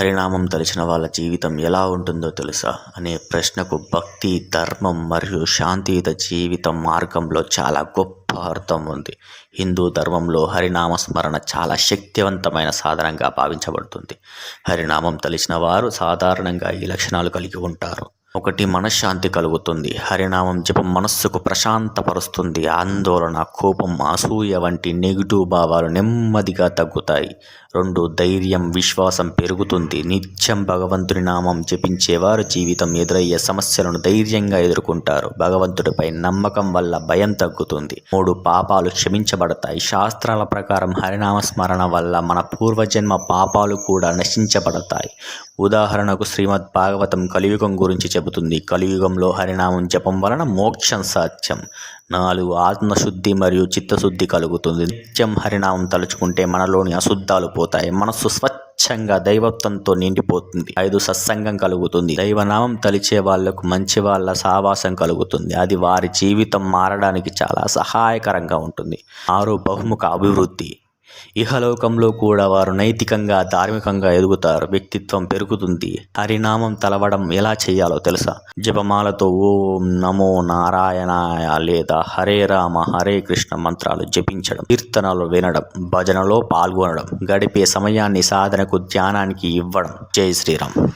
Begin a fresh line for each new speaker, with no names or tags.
హరినామం తలిచిన వాళ్ళ జీవితం ఎలా ఉంటుందో తెలుసా? అనే ప్రశ్నకు భక్తి ధర్మం మరియు శాంతియుత జీవితం మార్గంలో చాలా గొప్ప అర్థం ఉంది. హిందూ ధర్మంలో హరినామ స్మరణ చాలా శక్తివంతమైన సాధనంగా భావించబడుతుంది. హరినామం తలిచిన వారు సాధారణంగా ఈ లక్షణాలు కలిగి ఉంటారు. ఒకటి మనశ్శాంతి కలుగుతుంది. హరినామం జపం మనస్సుకు ప్రశాంతపరుస్తుంది. ఆందోళన కోపం అసూయ వంటి నెగిటివ్ భావాలు నెమ్మదిగా తగ్గుతాయి. రెండు ధైర్యం విశ్వాసం పెరుగుతుంది. నిత్యం భగవంతుని నామం జపించేవారు జీవితం ఎదురయ్యే సమస్యలను ధైర్యంగా ఎదుర్కొంటారు. భగవంతుడిపై నమ్మకం వల్ల భయం తగ్గుతుంది. మూడు పాపాలు క్షమించబడతాయి. శాస్త్రాల ప్రకారం హరినామ స్మరణ వల్ల మన పూర్వజన్మ పాపాలు కూడా నశించబడతాయి. ఉదాహరణకు శ్రీమద్ భాగవతం కలియుగం గురించి చెబుతుంది. కలియుగంలో హరినామం జపం వలన మోక్షం సాధ్యం. నాలుగు ఆత్మశుద్ధి మరియు చిత్తశుద్ధి కలుగుతుంది. నిత్యం హరినామం తలుచుకుంటే మనలోని అశుద్ధాలు పోతాయి. మనస్సు స్వచ్ఛంగా దైవత్వంతో నిండిపోతుంది. ఐదు సత్సంగం కలుగుతుంది. దైవనామం తలిచే వాళ్ళకు మంచి వాళ్ళ సావాసం కలుగుతుంది. అది వారి జీవితం మారడానికి చాలా సహాయకరంగా ఉంటుంది. ఆరు బహుముఖ అభివృద్ధి. ఇహలోకంలో కూడా వారు నైతికంగా ధార్మికంగా ఎదుగుతారు. వ్యక్తిత్వం పెరుగుతుంది. హరినామం తలవడం ఎలా చేయాలో తెలుసా? జపమాలతో ఓం నమో నారాయణాయ లేదా హరే రామ హరే కృష్ణ మంత్రాలు జపించడం కీర్తనలు వినడం భజనలో పాల్గొనడం గడిపే సమయాన్ని సాధనకు ధ్యానానికి ఇవ్వడం. జై శ్రీరామ్.